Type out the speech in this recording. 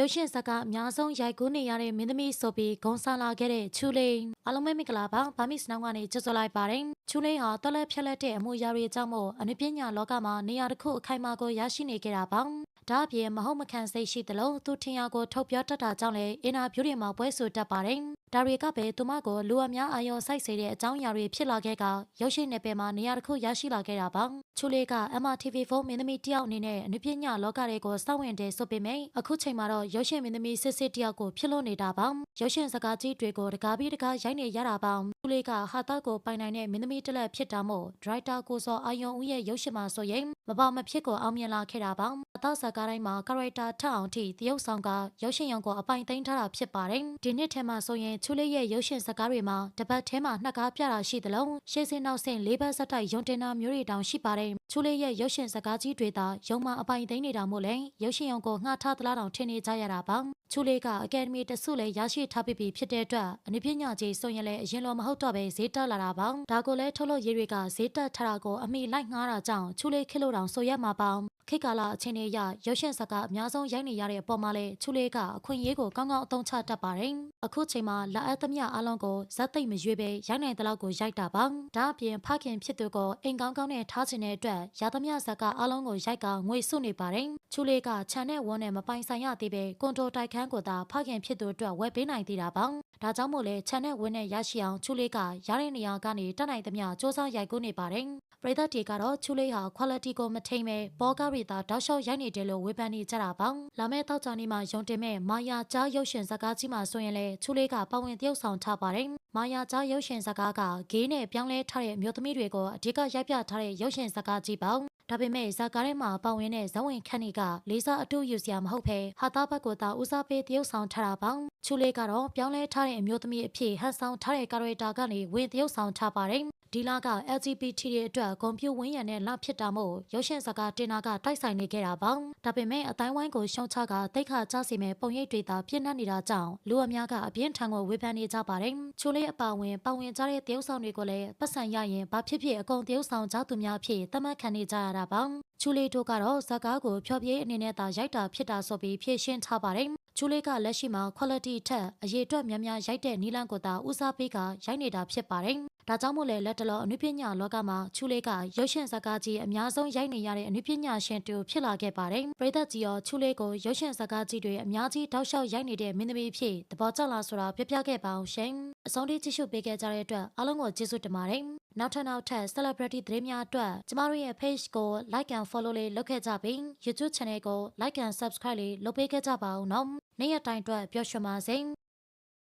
ရုပ်ရှင်ဇာတ်ကားအများဆုံးရိုက်ကူးနေရတဲ့မင်းသမီးဆိုပြီးဂုံဆာလာခဲ့တဲ့ချူလေးအားလုံးပဲမင်္ဂလာပါဗာမစ်စနောင်းကနေကြိုဆိုလိုက်ပါတယ်ချူလေးဟာတော်လက်ဖြက်လက်တဲ့အမှုရာတွေအကြောင်းမို့အနုပညာလောကမှာနေရာတစ်ခုအခိုင်အမာကိုရရှိနေခဲ့တာပါဒါအပြင်မဟုတ်မခံစိတ်ရှိသလိုသူထင်ရကိုထုတ်ပြောတတ်တာကြောင့်လည်းအင်တာဗျူးတွေမှာပွဲဆိုတတ်ပါတယ်။ဒါတွေကပဲသူမကိုလူအများအာရုံစိုက်စေတဲ့အကြောင်းအရာတွေဖြစ်လာခဲ့ကရုပ်ရှင်နယ်ပယ်မှာနေရာတစ်ခုရရှိလာခဲ့တာပါ။ ချူလေးက MRTV4 မင်းသမီးတယောက်အနေနဲ့အနုပညာလောကတွေကိုစောင့်ဝင်တယ်ဆိုပေမဲ့အခုချိန်မှာတော့ရုပ်ရှင်မင်းသမီးစစ်စစ်တယောက်ကိုဖြစ်လို့နေတာပါ။ရုပ်ရှင်စကားကြီးတွေကိုတကားပြီးတကားရိုက်နေရတာပါ။ချူလေးကဟာတာကိုပိုင်နိုင်တဲ့မင်းသမီးတစ်လက်ဖြစ်တာမို့ဒရိုက်တာကိုစောအာယုံဦးရဲ့ရုပ်ရှင်မှာဆိုရင်မပေါမဖြစ်ကိုအောင်မြင်လာခဲ့တာပါ။အသောစကားတိုင်းမှာကာရိုက်တာထအောင်ထိတရုပ်ဆောင်ကရုပ်ရှင်ရုံကိုအပိုင်သိမ်းထားတာဖြစ်ပါတယ်။ဒီနှစ်ထဲမှာဆိုရင်ချူလေးရဲ့ရုပ်ရှင်စကားတွေမှာတပတ်ထဲမှာနှစ်ကားပြတာရှိသလိုရှေ့စင်းနောက်ဆင့်လေးဘက်ဆက်တိုက်ရုံတင်တာမျိုးတွေတောင်ရှိပါတယ်။ချူလေးရဲ့ရုပ်ရှင်စကားကြီးတွေသာရုံမှာအပိုင်သိမ်းနေတာမို့လဲရုပ်ရှင်ရုံကိုငှားထားသလားတောင်ထင်နေကြရတာပါ။ချူလေးကအကယ်ဒမီတဆုလည်းရရှိထားပြီးပြီဖြစ်တဲ့အတွက်အနုပညာကြီးဆိုရင်လည်းအရင်လိုမဟုတ်တော့ပဲဈေးတက်လာတာပါ။ဒါကိုလည်းထုတ်လို့ရေးတွေကဈေးတက်ထတာကိုအမိလိုက်ငှားတာကြောင့်ချူလေးခစ်လို့တောင်ဆိုရမှာပါ။ခေတ်ကာလအချိန်တွေအရရုပ်ရှင်ဇာတ်ကားအများဆုံးရိုက်နေရတဲ့အပေါ်မှာလဲချူလေးကအခွင့်အရေးကိုကောင်းကောင်းအသုံးချတတ်ပါတယ်။အခုချိန်မှာလာအပ်သမျှအလုံးကိုဇက်သိမ့်မရွေးပဲရိုက်နိုင်တဲ့လောက်ကိုရိုက်တာပါ။ဒါအပြင်ဖခင်ဖြစ်သူကိုအိမ်ကောင်းကောင်းနဲ့ထားခြင်းတဲ့အတွက်ရသမျှဇာတ်ကားအလုံးကိုရိုက်ကငွေစုနေပါတယ်။ချူလေးကခြံနဲ့ဝန်းနဲ့မပိုင်ဆိုင်ရသေးပဲကွန်တိုတိုက်ခန်းကိုသာဖခင်ဖြစ်သူအတွက်ဝယ်ပေးနိုင်သေးတာပါ။ဒါကြောင့်မို့လဲခြံနဲ့ဝန်းနဲ့ရရှိအောင်ချူလေးကရတဲ့နေရာကနေတက်နိုင်သမျှစ조사ရိုက်ကူးနေပါတယ်။ပရိသတ်တွေကတော့ချူလေးဟာ quality ကိုမထိန်ပဲဘောကားရီသာတောက်လျှောက်ရိုက်နေတယ်လို့ဝေဖန်နေကြတာပါ။လာမယ့်တောက်ကြနေ့မှာယုံတင်မဲ့မာယာကြားရုပ်ရှင်ဇာတ်ကားကြီးမှာဆိုရင်လေချူလေးကပါဝင်သရုပ်ဆောင်ထားပါတယ်။မာယာကြားရုပ်ရှင်ဇာတ်ကားကဂေးနဲ့ပြောင်းလဲထားတဲ့အမျိုးသမီးတွေကိုအဓိကရိုက်ပြထားတဲ့ရုပ်ရှင်ဇာတ်ကားကြီးပေါ့။ ဒါပေမဲ့ဇာကားထဲမှာပါဝင်တဲ့ဇဝင်ခန့်နေကလေးစားအတူယူစရာမဟုတ်ဘဲဟာတာဘတ်ကိုသာဦးစားပေးတရုပ်ဆောင်ထားတာပေါ့။ချူလေးကတော့ပြောင်းလဲထားတဲ့အမျိုးသမီးအဖြစ်ဟန်ဆောင်ထားတဲ့ကာရိုက်တာကနေဝင်တရုပ်ဆောင်ထားပါတယ်။ ဒီလက LGBT တွေအတွက်ကွန်ပျူဝင်းရံနဲ့လဖြစ်တာမို့ရုပ်ရှင်ဇာတ်ကားတင်နာကတိုက်ဆိုင်နေခဲ့တာပေါ့။ဒါပေမဲ့အတိုင်းဝိုင်းကိုရှုံချကတိတ်ခါကြစီမဲ့ပုံရိပ်တွေသာပြည့်နှက်နေတာကြောင့်လူအများကအပြင်းထန်ကိုဝေဖန်နေကြပါတယ်။ချူလေးအပါဝင်ပါဝင်ကြတဲ့တရုပ်ဆောင်တွေကိုလည်းပတ်စံရရင်ဘာဖြစ်ဖြစ်အကုန်တရုပ်ဆောင်ကြသူများဖြစ်သတ်မှတ်ခံနေကြရတာပေါ့။ချူလေးတို့ကတော့ဇာတ်ကားကိုဖျော်ဖြေအနေနဲ့သာရိုက်တာဖြစ်တာဆိုပြီးဖြည့်ရှင်းထားပါတယ်။ချူလေးကလက်ရှိမှာ quality ထက်အရေးအတွက်များများရိုက်တဲ့နီလန်ကိုသာဦးစားပေးကရိုက်နေတာဖြစ်ပါတယ်။ ဒါကြောင့်မို့လဲလက်တလောအနုပညာလောကမှာချူလေးကရုပ်ရှင်ဇာတ်ကားကြီးအများဆုံးရိုက်နေရတဲ့အနုပညာရှင်တူဖြစ်လာခဲ့ပါတယ်။ပရိသတ်ကြီးရောချူလေးကိုရုပ်ရှင်ဇာတ်ကားကြီးတွေအများကြီးတောက်လျှောက်ရိုက်နေတဲ့မင်းသမီးဖြစ်သဘောကျလားဆိုတာပြပြခဲ့ပါအောင်ရှင်။အဆုံးထိကြည့်ရှုပေးခဲ့ကြတဲ့အတွက်အားလုံးကိုကျေးဇူးတင်ပါတယ်။နောက်ထပ်နောက်ထပ် celebrity သတင်းများအတွက်ကျမတို့ရဲ့ page ကို like and follow လေးလုပ်ခဲ့ကြပြီး YouTube channel ကို like and subscribe လေးလုပ်ပေးခဲ့ကြပါဦးနော်။နေ့ရက်တိုင်းအတွက်ပျော်ရွှင်ပါစေ။